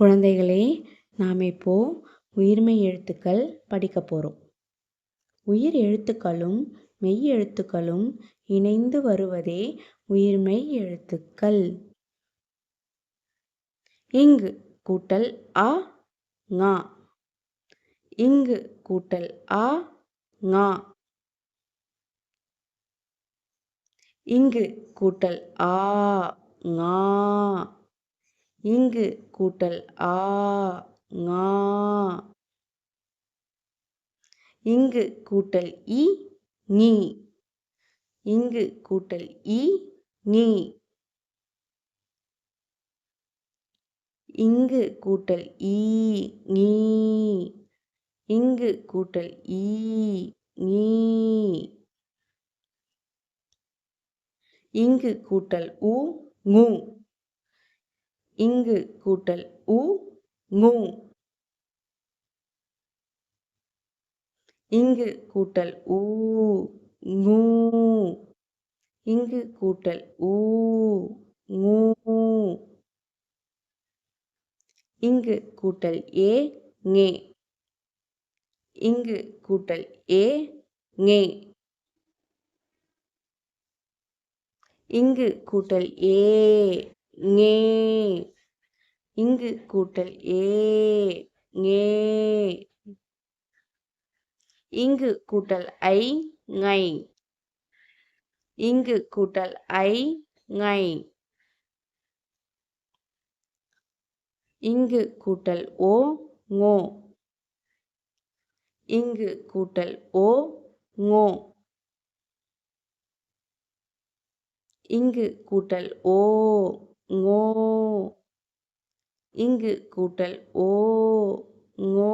குழந்தைகளே நாம் இப்போ உயிர்மெய் எழுத்துக்கள் படிக்க போகிறோம் உயிர் எழுத்துக்களும் மெய் எழுத்துக்களும் இணைந்து வருவதே உயிர்மெய் எழுத்துக்கள். இங்கு கூட்டல் ஆ ஙா. இங்கு கூட்டல் ஆ ஙா. இங்கு கூட்டல் ஆ ஙா. இங்கு கூட்டல். ஆ ஙா. இங்கு கூட்டல் இ நீ இங்கு கூட்டல் இ நீ இங்கு கூட்டல் ஈ நீ இங்கு கூட்டல் ஈ நீ இங்கு கூட்டல் உ ஊ இங்கு கூட்டல் உ ஙு இங்கு கூட்டல் ஊ ஙூ இங்கு கூட்டல் ஊ ஙூ இங்கு கூட்டல் ஏ ஞே இங்கு கூட்டல் ஏ ஞே இங்கு கூட்டல் ஏ. ஞே இங்கு கூட்டல் ஏ. ஞே இங்கு கூட்டல் ஐ. ஞை. இங்கு கூட்டல் ஐ. ஞை. இங்கு கூட்டல் ஓ. ஞோ இங்கு கூட்டல் ஓ. ஞோ இங்கு கூட்டல் ஓ. ஞோ இங்கு கூட்டல் ஓ. ஞோ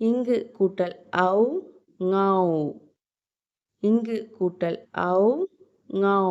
இங்கு கூட்டல் ஔ ஞௌ இங்கு கூட்டல் ஔ ஞௌ